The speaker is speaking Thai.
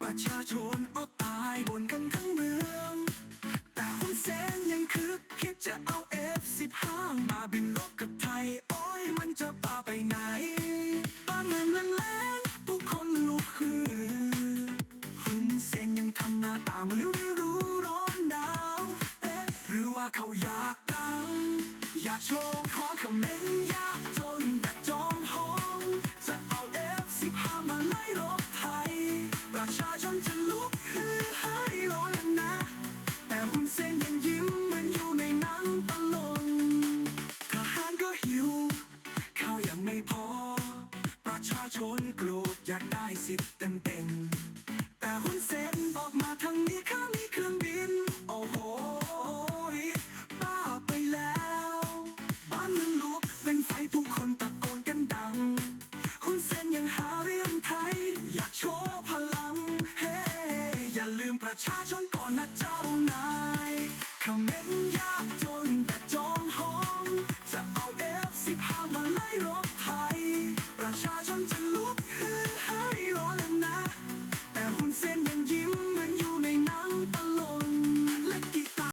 ประชาชนอดตายบนกันทั้งเมือง แต่ฮุนเซนยังคึกคิดจะเอา F15 มาบินลบกับไทย โอ้ยมันจะพาไปไหนบ้าเมืองแล้งแล้งผู้คนลุกฮือฮุนเซนยังทำหน้าตามัน เขาอยากดังอยากโชว์ขอคอมเมนต์ยากจนแต่จอมห้องจะเอา F15 มาไล่รบไทย ประชาชนจะลุกฮือให้ร้อนแล้วนะ แต่ฮุนเซนยังยิ้มเหมือนอยู่ในหนังตลกทหารก็หิว ข้าวยังไม่พอ ประชาชนโกรธอยากได้สิทธิ์เต็มเต็มๆ ประชาชนก่อนนะเจ้านายคอมเมนต์ยากจนแต่จองหอมจะเอา F15